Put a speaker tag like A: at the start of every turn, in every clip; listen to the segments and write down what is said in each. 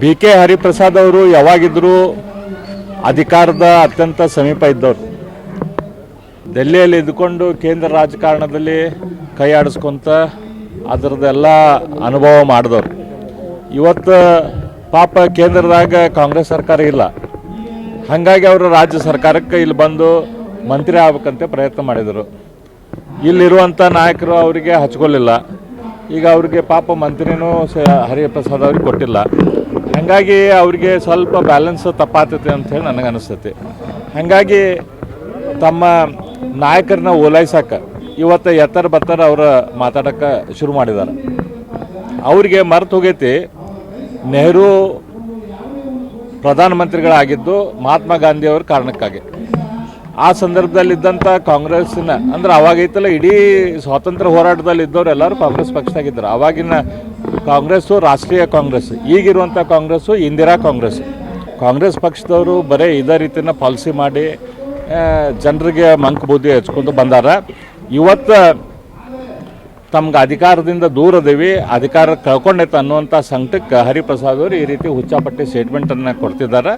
A: B K Hariprasad ಅವರು ಯಾವಾಗಿದ್ದರೂ ಅಧಿಕಾರದ ಅತ್ಯಂತ ಸಮೀಪ ಇದ್ದವರು. ದೆಹಲಿಯಲ್ಲಿ ಇದ್ದುಕೊಂಡು ಕೇಂದ್ರ ರಾಜಕಾರಣದಲ್ಲಿ ಕೈ ಆಡಿಸ್ಕೊಂತ ಅದರದ್ದೆಲ್ಲ ಅನುಭವ ಮಾಡಿದವರು. ಇವತ್ತು ಪಾಪ ಕೇಂದ್ರದಾಗ ಕಾಂಗ್ರೆಸ್ ಸರ್ಕಾರ ಇಲ್ಲ. ಹಾಗಾಗಿ ಅವರು ರಾಜ್ಯ ಸರ್ಕಾರಕ್ಕೆ ಇಲ್ಲಿ ಬಂದು ಮಂತ್ರಿ ಆಗ್ಬೇಕಂತ ಪ್ರಯತ್ನ ಮಾಡಿದರು. ಇಲ್ಲಿರುವಂಥ ನಾಯಕರು ಅವರಿಗೆ ಹಚ್ಕೊಳ್ಳಿಲ್ಲ. ಈಗ ಅವರಿಗೆ ಪಾಪ ಮಂತ್ರಿನೂ ಹರಿಪ್ರಸಾದ್ ಅವ್ರಿಗೆ ಕೊಟ್ಟಿಲ್ಲ. ಹಾಗಾಗಿ ಅವರಿಗೆ ಸ್ವಲ್ಪ ಬ್ಯಾಲೆನ್ಸ್ ತಪ್ಪಾತೈತೆ ಅಂತ ಹೇಳಿ ನನಗೆ ಅನಿಸ್ತೈತಿ ಹಾಗಾಗಿ ತಮ್ಮ ನಾಯಕರನ್ನ ಓಲೈಸಕ್ಕೆ ಇವತ್ತು ಎತ್ತರ ಬತ್ತರ ಅವ್ರು ಮಾತಾಡೋಕ್ಕೆ ಶುರು ಮಾಡಿದ್ದಾರೆ. ಅವರಿಗೆ ಮರೆತು ಹೋಗೈತಿ. ನೆಹರು ಪ್ರಧಾನಮಂತ್ರಿಗಳಾಗಿದ್ದು ಮಹಾತ್ಮ ಗಾಂಧಿಯವ್ರ ಕಾರಣಕ್ಕಾಗಿ. ಆ ಸಂದರ್ಭದಲ್ಲಿದ್ದಂಥ ಕಾಂಗ್ರೆಸ್ಸಿನ, ಅಂದ್ರೆ ಅವಾಗೈತಲ್ಲ ಇಡೀ ಸ್ವಾತಂತ್ರ್ಯ ಹೋರಾಟದಲ್ಲಿ ಇದ್ದವ್ರು ಎಲ್ಲರೂ ಕಾಂಗ್ರೆಸ್ ಪಕ್ಷದಾಗಿದ್ದರು. ಅವಾಗಿನ ಕಾಂಗ್ರೆಸ್ಸು ರಾಷ್ಟ್ರೀಯ ಕಾಂಗ್ರೆಸ್ ಈಗಿರುವಂಥ ಕಾಂಗ್ರೆಸ್ಸು ಇಂದಿರಾ ಕಾಂಗ್ರೆಸ್. ಕಾಂಗ್ರೆಸ್ ಪಕ್ಷದವರು ಬರೀ ಇದೇ ರೀತಿನ ಪಾಲಿಸಿ ಮಾಡಿ ಜನರಿಗೆ ಮಂಕ್ ಬುದ್ಧಿ ಹಚ್ಕೊಂಡು ಬಂದಾರ. ಇವತ್ತು ತಮ್ಗೆ ಅಧಿಕಾರದಿಂದ ದೂರ ಇದೀವಿ ಅಧಿಕಾರ ಕಳ್ಕೊಂಡೈತೆ ಅನ್ನುವಂಥ ಸಂಕಟಕ್ಕೆ ಹರಿಪ್ರಸಾದ್ ಅವರು ಈ ರೀತಿ ಹುಚ್ಚಾಪಟ್ಟಿ ಸ್ಟೇಟ್ಮೆಂಟನ್ನು ಕೊಡ್ತಿದ್ದಾರೆ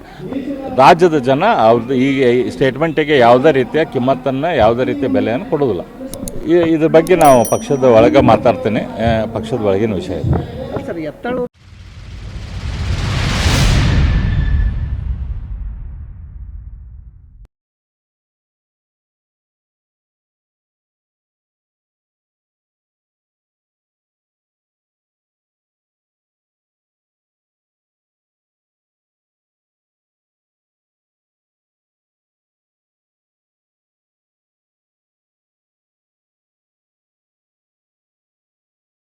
A: ರಾಜ್ಯದ ಜನ ಅವ್ರದ್ದು ಈ ಸ್ಟೇಟ್ಮೆಂಟಿಗೆ ಯಾವುದೇ ರೀತಿಯ ಕಿಮ್ಮತ್ತನ್ನು, ಯಾವುದೇ ರೀತಿಯ ಬೆಲೆಯನ್ನು ಕೊಡೋದಿಲ್ಲ ಇದ್ರ ಬಗ್ಗೆ ನಾವು ಪಕ್ಷದ ಒಳಗೆ ಮಾತಾಡ್ತೀನಿ. ಪಕ್ಷದ ಒಳಗಿನ ವಿಷಯ